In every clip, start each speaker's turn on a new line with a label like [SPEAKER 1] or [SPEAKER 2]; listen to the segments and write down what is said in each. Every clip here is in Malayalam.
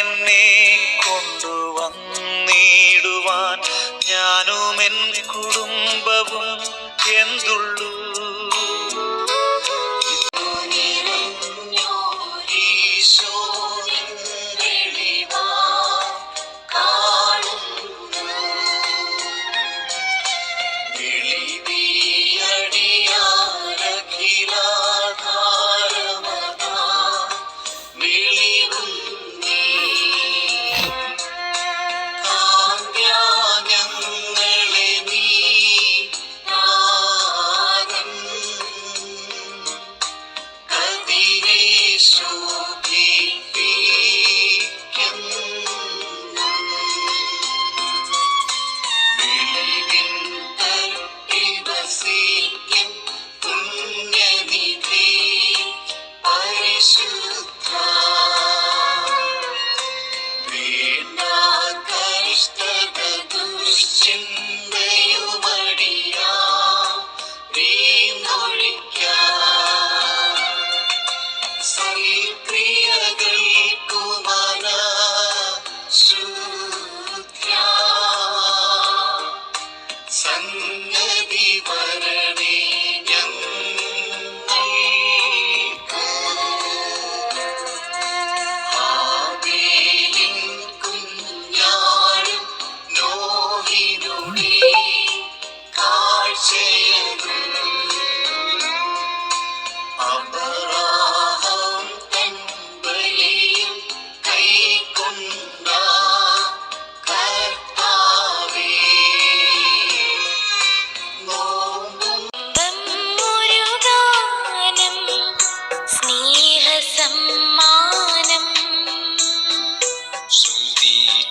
[SPEAKER 1] എന്നെ കൊണ്ടുവന്നിടുവാൻ ഞാനും എൻ കുടുംബവും എന്തുള്ളൂ?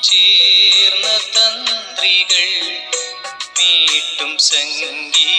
[SPEAKER 1] ചേർന്ന തന്ത്രികൾ
[SPEAKER 2] വീട്ടും സംഗീ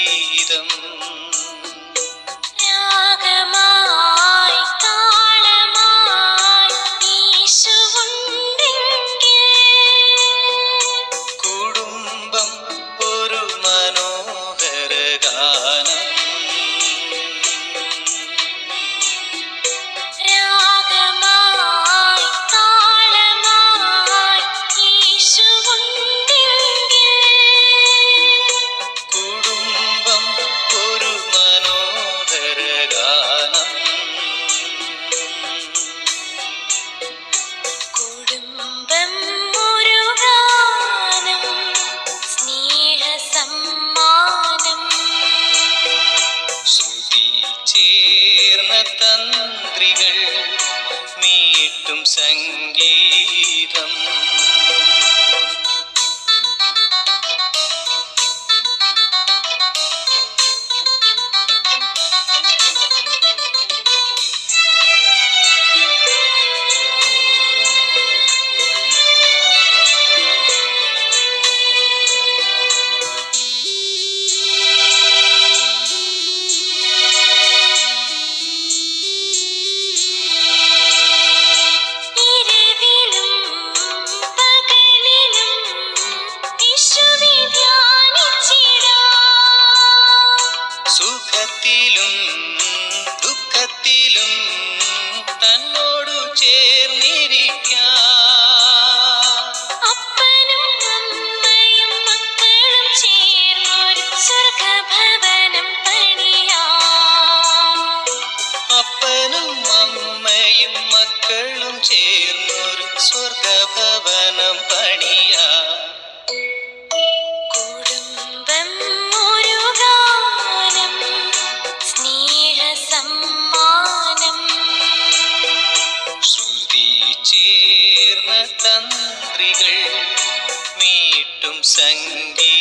[SPEAKER 2] தீட்டும்
[SPEAKER 1] சங்கீதம். ചേർന്ന തന്ത്രികൾ നീട്ടും സംഗീത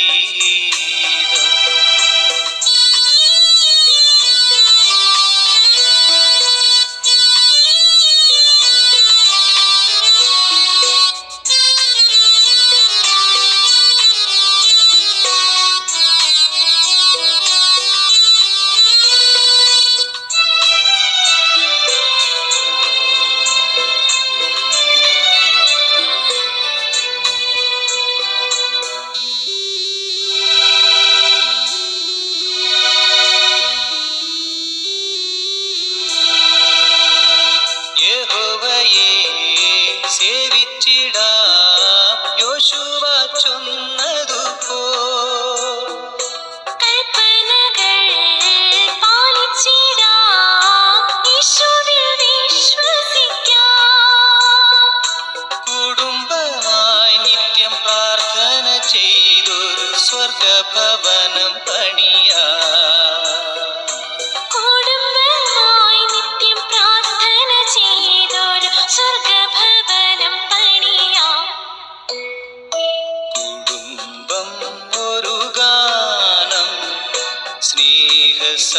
[SPEAKER 1] 什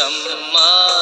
[SPEAKER 1] 么？